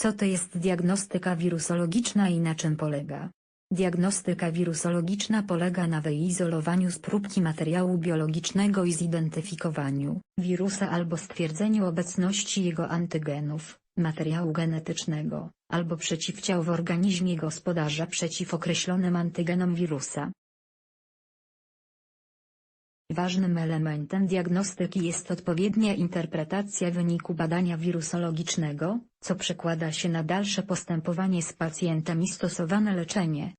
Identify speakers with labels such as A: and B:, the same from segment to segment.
A: Co to jest diagnostyka wirusologiczna i na czym polega? Diagnostyka wirusologiczna polega na wyizolowaniu z próbki materiału biologicznego i zidentyfikowaniu wirusa albo stwierdzeniu obecności jego antygenów, materiału genetycznego, albo przeciwciał w organizmie gospodarza przeciw określonym antygenom wirusa. Ważnym elementem diagnostyki jest odpowiednia interpretacja wyniku badania wirusologicznego, co przekłada się na dalsze postępowanie z pacjentem i stosowane leczenie.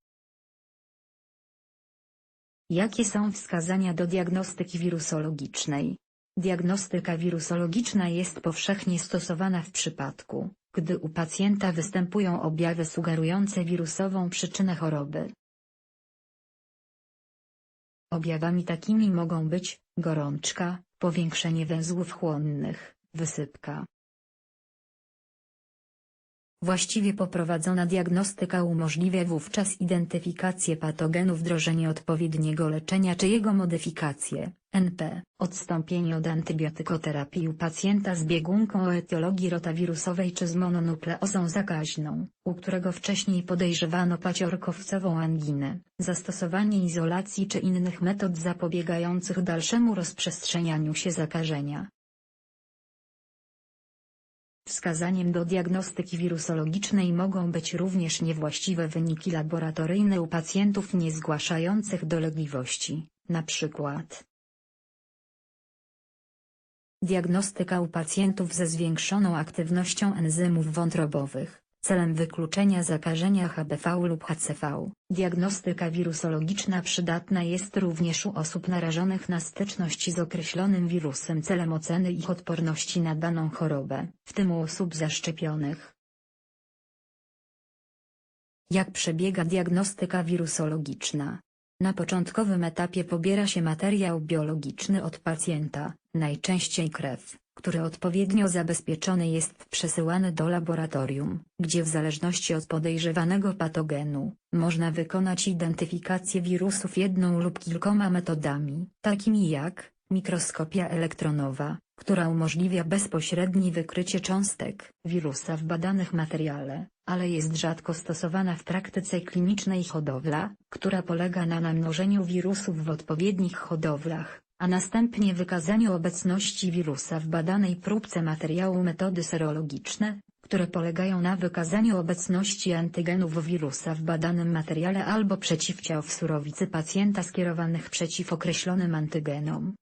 A: Jakie są wskazania do diagnostyki wirusologicznej? Diagnostyka wirusologiczna jest powszechnie stosowana w przypadku, gdy u pacjenta występują objawy sugerujące wirusową przyczynę choroby. Objawami takimi mogą być gorączka, powiększenie węzłów chłonnych, wysypka. Właściwie poprowadzona diagnostyka umożliwia wówczas identyfikację patogenu, wdrożenie odpowiedniego leczenia czy jego modyfikację, NP, odstąpienie od antybiotykoterapii u pacjenta z biegunką o etiologii rotawirusowej czy z mononukleozą zakaźną, u którego wcześniej podejrzewano paciorkowcową anginę, zastosowanie izolacji czy innych metod zapobiegających dalszemu rozprzestrzenianiu się zakażenia. Wskazaniem do diagnostyki wirusologicznej mogą być również niewłaściwe wyniki laboratoryjne u pacjentów nie zgłaszających dolegliwości, np. Diagnostyka u pacjentów ze zwiększoną aktywnością enzymów wątrobowych, celem wykluczenia zakażenia HBV lub HCV. Diagnostyka wirusologiczna przydatna jest również u osób narażonych na styczność z określonym wirusem celem oceny ich odporności na daną chorobę, w tym u osób zaszczepionych. Jak przebiega diagnostyka wirusologiczna? Na początkowym etapie pobiera się materiał biologiczny od pacjenta, najczęściej krew, który odpowiednio zabezpieczony jest przesyłany do laboratorium, gdzie w zależności od podejrzewanego patogenu, można wykonać identyfikację wirusów jedną lub kilkoma metodami, takimi jak mikroskopia elektronowa, która umożliwia bezpośrednie wykrycie cząstek wirusa w badanych materiale, ale jest rzadko stosowana w praktyce klinicznej hodowla, która polega na namnożeniu wirusów w odpowiednich hodowlach, a następnie wykazaniu obecności wirusa w badanej próbce materiału metody serologiczne, które polegają na wykazaniu obecności antygenów wirusa w badanym materiale albo przeciwciał w surowicy pacjenta skierowanych przeciw określonym antygenom.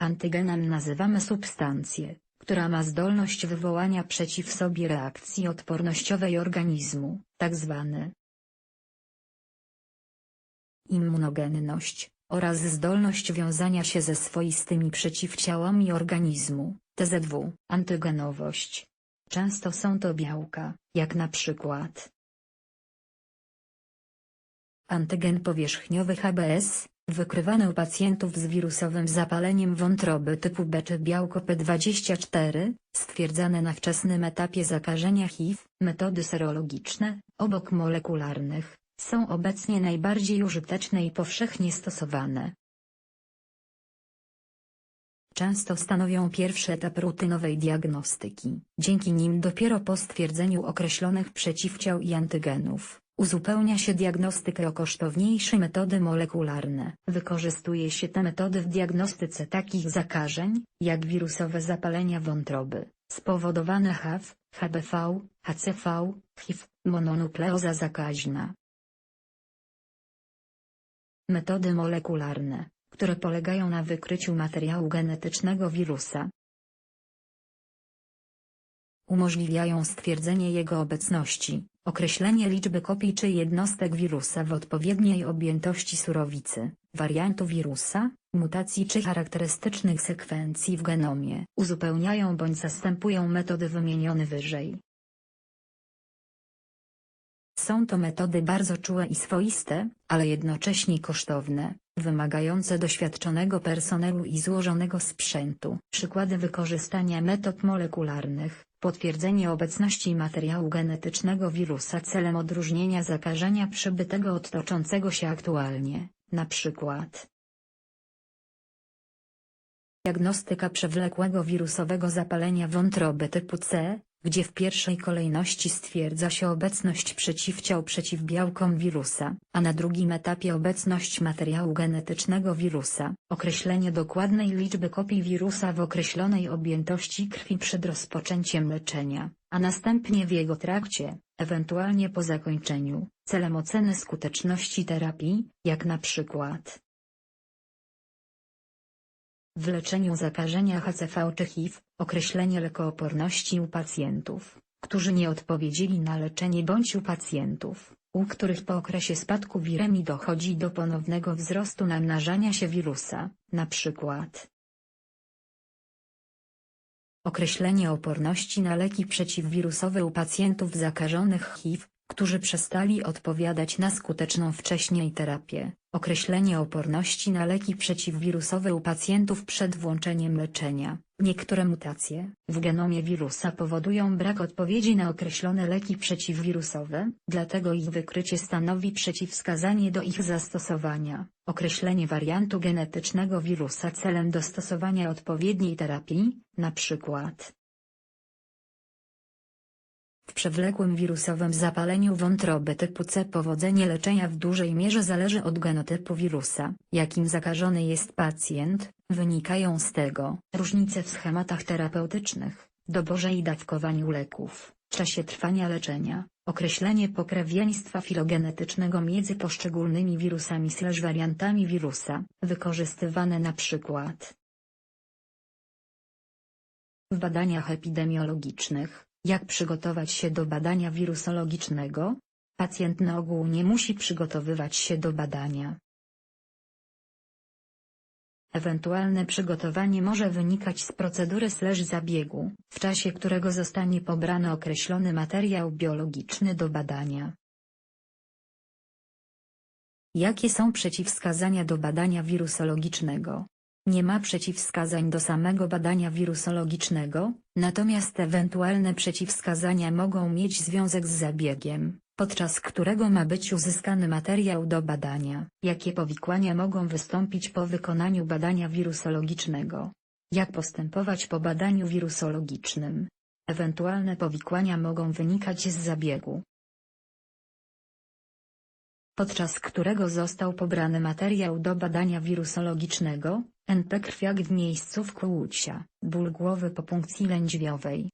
A: Antygenem nazywamy substancję, która ma zdolność wywołania przeciw sobie reakcji odpornościowej organizmu, tzw. immunogenność, oraz zdolność wiązania się ze swoistymi przeciwciałami organizmu, TZW, antygenowość. Często są to białka, jak na przykład antygen powierzchniowy HBS, wykrywany u pacjentów z wirusowym zapaleniem wątroby typu B czy białko P24, stwierdzane na wczesnym etapie zakażenia HIV, metody serologiczne, obok molekularnych, są obecnie najbardziej użyteczne i powszechnie stosowane. Często stanowią pierwszy etap rutynowej diagnostyki. Dzięki nim dopiero po stwierdzeniu określonych przeciwciał i antygenów, uzupełnia się diagnostykę o kosztowniejsze metody molekularne. Wykorzystuje się te metody w diagnostyce takich zakażeń, jak wirusowe zapalenia wątroby, spowodowane HIV, HBV, HCV, HIV, mononukleoza zakaźna, Metody molekularne, które polegają na wykryciu materiału genetycznego wirusa. Umożliwiają stwierdzenie jego obecności, określenie liczby kopii czy jednostek wirusa w odpowiedniej objętości surowicy, wariantu wirusa, mutacji czy charakterystycznych sekwencji w genomie. Uzupełniają bądź zastępują metody wymienione wyżej. Są to metody bardzo czułe i swoiste, ale jednocześnie kosztowne, wymagające doświadczonego personelu i złożonego sprzętu. Przykłady wykorzystania metod molekularnych, potwierdzenie obecności materiału genetycznego wirusa celem odróżnienia zakażenia przebytego od toczącego się aktualnie, np. Diagnostyka przewlekłego wirusowego zapalenia wątroby typu C, gdzie w pierwszej kolejności stwierdza się obecność przeciwciał przeciw białkom wirusa, a na drugim etapie obecność materiału genetycznego wirusa, określenie dokładnej liczby kopii wirusa w określonej objętości krwi przed rozpoczęciem leczenia, a następnie w jego trakcie, ewentualnie po zakończeniu, celem oceny skuteczności terapii, jak na przykład w leczeniu zakażenia HCV czy HIV, określenie lekooporności u pacjentów, którzy nie odpowiedzieli na leczenie bądź u pacjentów, u których po okresie spadku wiremii dochodzi do ponownego wzrostu namnażania się wirusa, na przykład określenie oporności na leki przeciwwirusowe u pacjentów zakażonych HIV, którzy przestali odpowiadać na skuteczną wcześniej terapię, określenie oporności na leki przeciwwirusowe u pacjentów przed włączeniem leczenia. Niektóre mutacje w genomie wirusa powodują brak odpowiedzi na określone leki przeciwwirusowe, dlatego ich wykrycie stanowi przeciwwskazanie do ich zastosowania. Określenie wariantu genetycznego wirusa celem dostosowania odpowiedniej terapii, np. Przewlekłym wirusowym zapaleniu wątroby typu C. Powodzenie leczenia w dużej mierze zależy od genotypu wirusa, jakim zakażony jest pacjent, wynikają z tego różnice w schematach terapeutycznych, doborze i dawkowaniu leków, czasie trwania leczenia, określenie pokrewieństwa filogenetycznego między poszczególnymi wirusami slash wariantami wirusa, wykorzystywane na przykład w badaniach epidemiologicznych, jak przygotować się do badania wirusologicznego? Pacjent na ogół nie musi przygotowywać się do badania. Ewentualne przygotowanie może wynikać z procedury slash zabiegu, w czasie którego zostanie pobrany określony materiał biologiczny do badania. Jakie są przeciwwskazania do badania wirusologicznego? Nie ma przeciwwskazań do samego badania wirusologicznego, natomiast ewentualne przeciwwskazania mogą mieć związek z zabiegiem, podczas którego ma być uzyskany materiał do badania. Jakie powikłania mogą wystąpić po wykonaniu badania wirusologicznego? Jak postępować po badaniu wirusologicznym? Ewentualne powikłania mogą wynikać z zabiegu, podczas którego został pobrany materiał do badania wirusologicznego, NP krwiak w miejscu wkłucia, ból głowy po punkcji lędźwiowej,